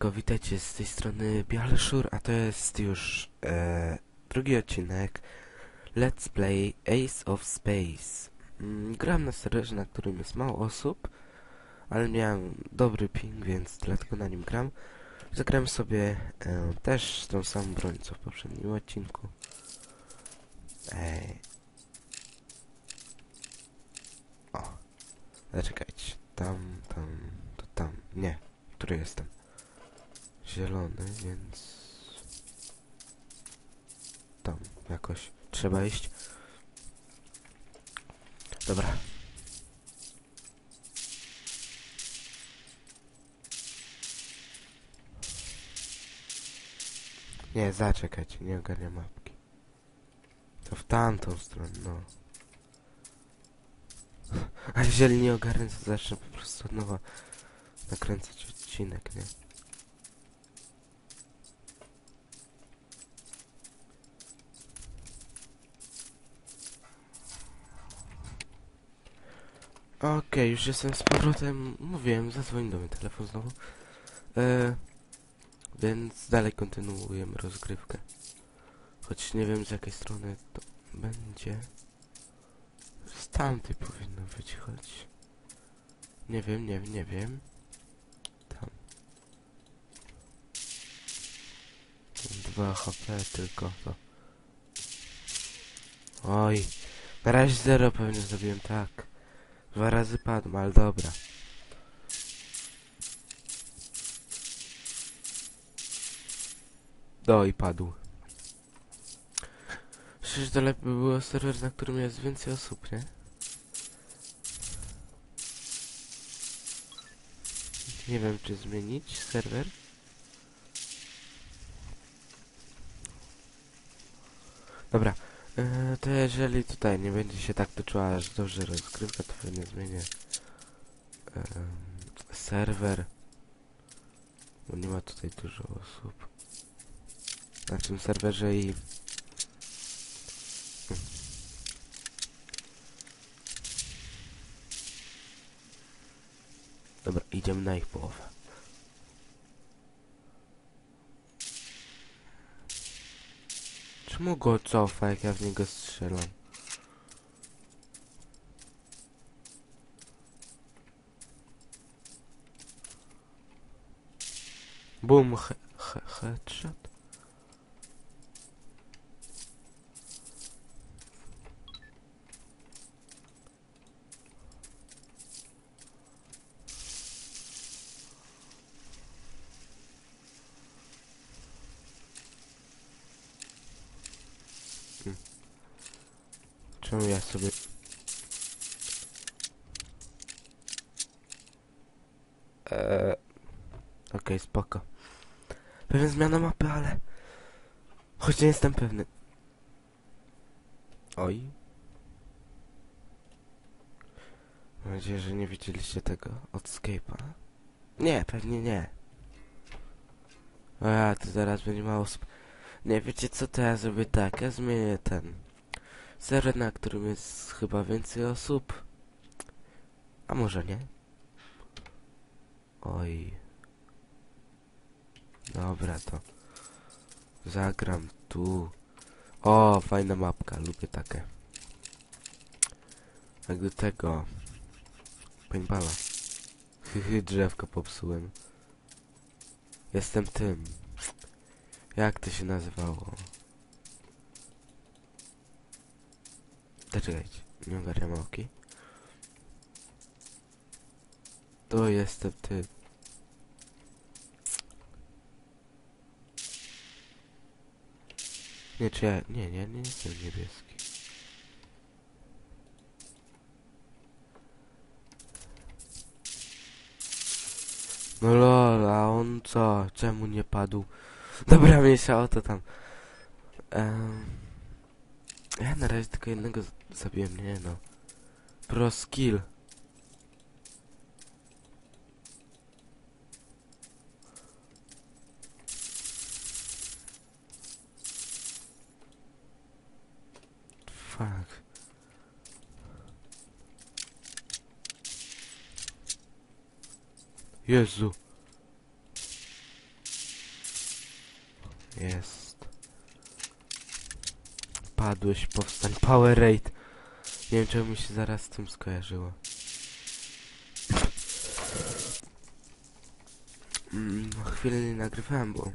Siemanko, witajcie z tej strony Bialszur, a to jest już e, drugi odcinek Let's Play Ace of Space. Mm, gram na serwerze, na którym jest mało osób, ale miałem dobry ping, więc dlatego na nim gram. Zagram sobie e, też tą samą broń, co w poprzednim odcinku. Ej. O. Zaczekajcie. Tam, tam, to tam. Nie. Który jestem? Zielony, więc tam jakoś trzeba iść. Dobra. Nie, zaczekajcie, nie ogarniam mapki. To w tamtą stronę, no. A jeżeli nie ogarnę, to zacznę po prostu od nowa nakręcać odcinek, nie? Okej, już jestem z powrotem. Mówiłem, zadzwoni do mnie telefon znowu. E, więc dalej kontynuujemy rozgrywkę. Choć nie wiem z jakiej strony to będzie. Z tamtej powinno być, choć... Nie wiem, nie wiem, nie wiem. Tam. Dwa HP tylko to. Oj. Na razie zero pewnie zrobiłem tak. Dwa razy padłem, ale dobra. Do i padł. Przecież to lepiej by było serwer, na którym jest więcej osób, nie? Nie wiem, czy zmienić serwer. Dobra, e, to jeżeli tutaj nie będzie się tak toczyła aż dobrze rozgrywka, to pewnie zmienię serwer. Bo nie ma tutaj dużo osób. Na tym serwerze i... Dobra, idziemy na ich połowę. Czemu go cofa, jak ja w niego strzelam? Boom, he he headshot. Czemu ja sobie... Eee, Okej, spoko. Pewnie zmiana mapy, ale... Choć nie jestem pewny. Oj. Mam nadzieję, że nie widzieliście tego od Scape'a. Nie, pewnie nie. Ja, to zaraz będzie mało. Nie, wiecie co, to ja zrobię tak, ja zmienię ten... Serwer, na którym jest chyba więcej osób. A może nie? Oj. Dobra, to zagram tu. O, fajna mapka, lubię takie. Jak do tego paintballa. Hyhy, drzewko popsułem. Jestem tym. Jak to się nazywało? Zaczekajcie, nie ogarniam oki. To jestem ty. Nie, czy ja... Nie, nie, nie jestem niebieski. No lol, a on co? Czemu nie padł? Dobra, mniejsza o to tam. Um, ja na razie tylko jednego zabiłem, nie no. Pro skill. Fuck. Jezu. Jest. Padłeś, powstań. Power Raid. Nie wiem, czemu mi się zaraz z tym skojarzyło. Mm, no, chwilę nie nagrywałem, bo...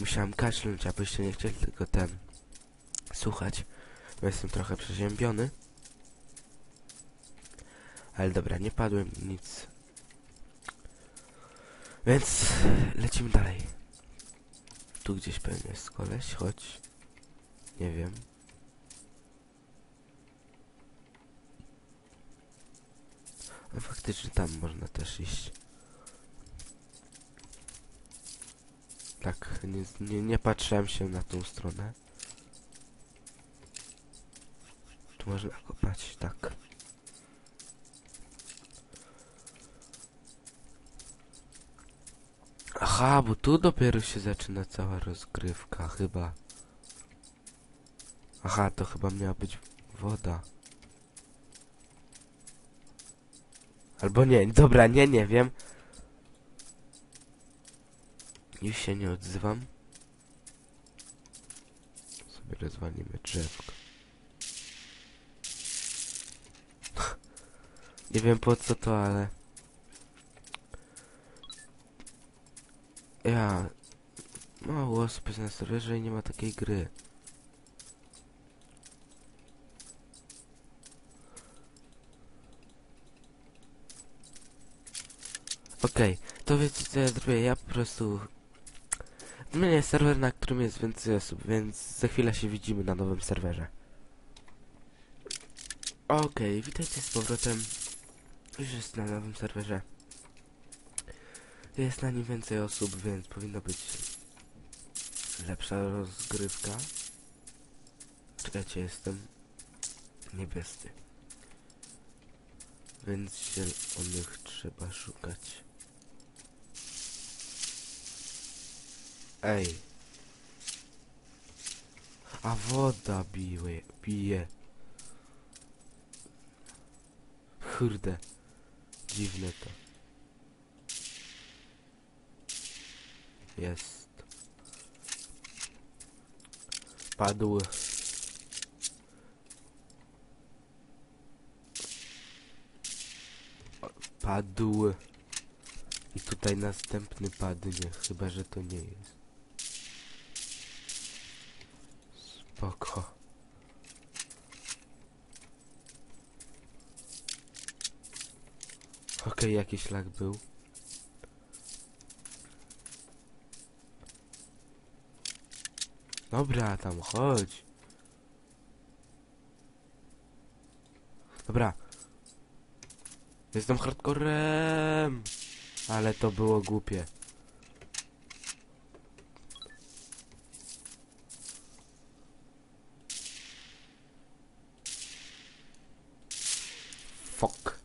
Musiałem kaszlnąć, abyście nie chcieli tylko ten... Słuchać. Bo jestem trochę przeziębiony. Ale dobra, nie padłem nic. Więc lecimy dalej. Tu gdzieś pewnie jest koleś, chodź. Nie wiem. No faktycznie tam można też iść. Tak, nie, nie, nie patrzyłem się na tą stronę. Tu można kopać, tak. Aha, bo tu dopiero się zaczyna cała rozgrywka, chyba. Aha, to chyba miała być woda. Albo nie, dobra, nie, nie wiem. Już się nie odzywam. Sobie rozwalimy drzewko. nie wiem po co to, ale... Ja... Mało osób jest na serwerze i nie ma takiej gry. Okej, to wiecie co ja zrobię? Ja po prostu... Zmienię serwer, na którym jest więcej osób, więc za chwilę się widzimy na nowym serwerze. Okej, witajcie z powrotem. Już jest na nowym serwerze. Jest na nim więcej osób, więc powinno być lepsza rozgrywka. Czekajcie, jestem niebiescy. Więc zielonych trzeba szukać. Ej. A woda bije, bije. Kurde. Dziwne to. Jest. Padł. Padł. I tutaj następny padnie, chyba że to nie jest. Spoko. Okej, jakiś lag był. Dobra, tam chodź. Dobra. Jestem hardcorem. Ale to było głupie. Fuck.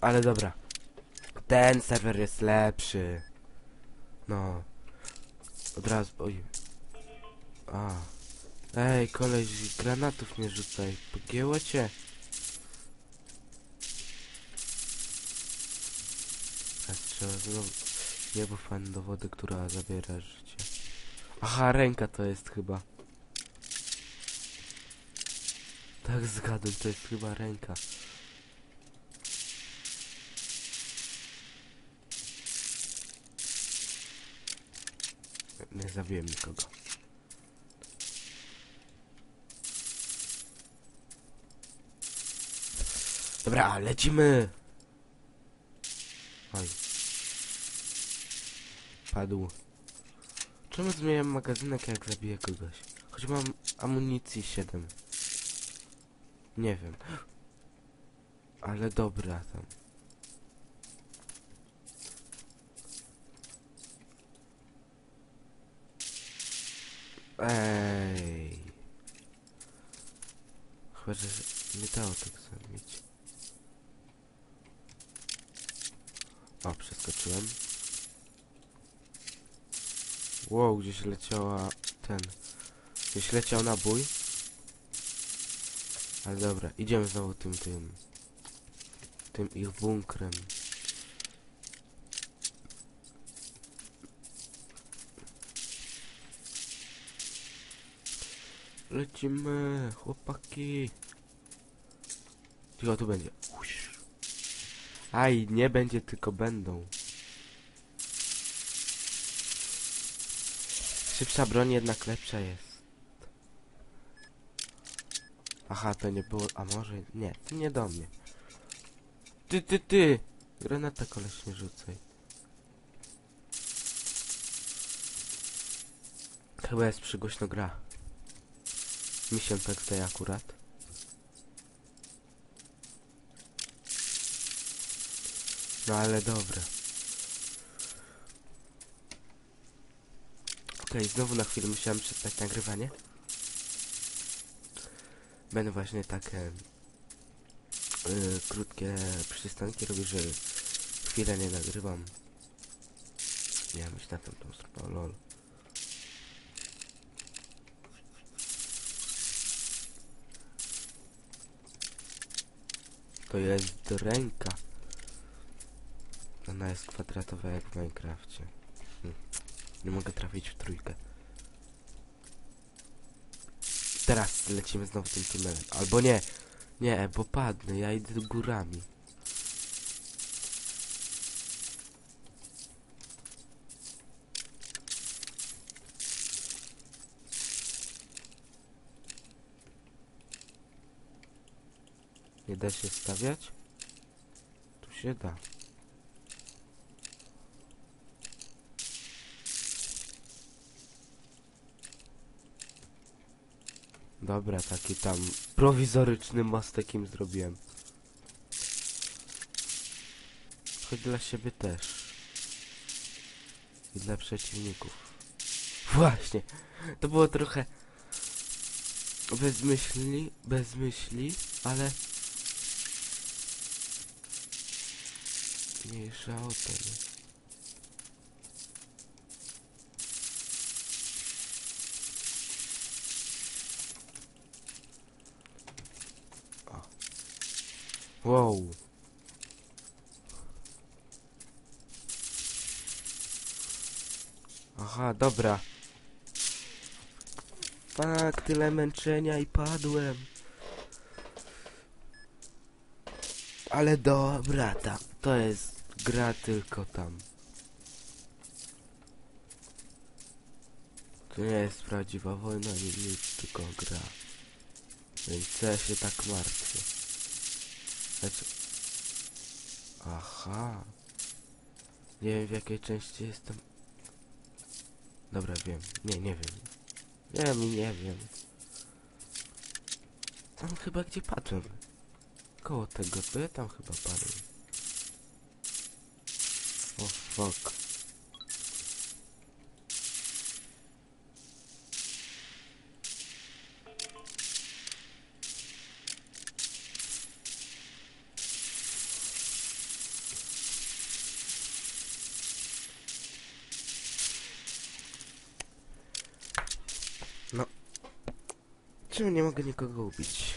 Ale dobra. Ten serwer jest lepszy. No. Od razu, oj. A. Ej, koleś, granatów nie rzucaj. Pogięło cię. Teraz trzeba znowu... Niebo fan do wody, która zabiera życie. Aha, ręka to jest chyba. Tak zgadłem, to jest chyba ręka. Nie zabiłem nikogo. Dobra, lecimy! Oj. Padł. Czemu zmieniam magazynek jak zabiję kogoś? Choć mam amunicji 7. Nie wiem. Ale dobra tam. Ej. Chyba, że nie dało tak zrobić. O, przeskoczyłem. Wow, gdzieś leciała ten. Gdzieś leciał nabój. Ale dobra, idziemy znowu tym, tym. Tym ich bunkrem. Lecimy, chłopaki. Tylko tu będzie. Aj, nie będzie, tylko będą. Szybsza broń jednak lepsza jest. Aha, to nie było... A może... Nie, ty nie do mnie. Ty, ty, ty! Granata koleś nie rzucaj. Chyba jest przygłośno gra. Mi się tak zdaje akurat. No ale dobra. Okej, znowu na chwilę musiałem przestać nagrywanie. Będę właśnie takie y, krótkie przystanki robić, że chwilę nie nagrywam. Nie myśl na tą stronę, lol. To jest ręka. Ona jest kwadratowa jak w Minecrafcie. Hm. Nie mogę trafić w trójkę. Teraz lecimy znowu tym tunelem. Albo nie. Nie, bo padnę. Ja idę górami. Nie da się stawiać? Tu się da. Dobra, taki tam prowizoryczny mostek im zrobiłem. Choć dla siebie też. I dla przeciwników. Właśnie. To było trochę bez myśli, bez myśli, ale mniejsza o to, nie? Wow. Aha, dobra. Fak, tyle męczenia i padłem. Ale dobra, tam, to jest gra tylko tam. To nie jest prawdziwa wojna, nie nic, tylko gra. Więc co ja się tak martwię? Znaczy... Aha. Nie wiem w jakiej części jestem. Dobra, wiem. Nie, nie wiem. Wiem i nie wiem. Tam chyba gdzie padłem. Koło tego, ja tam chyba padłem. O fuck. No. Czemu nie mogę nikogo ubić?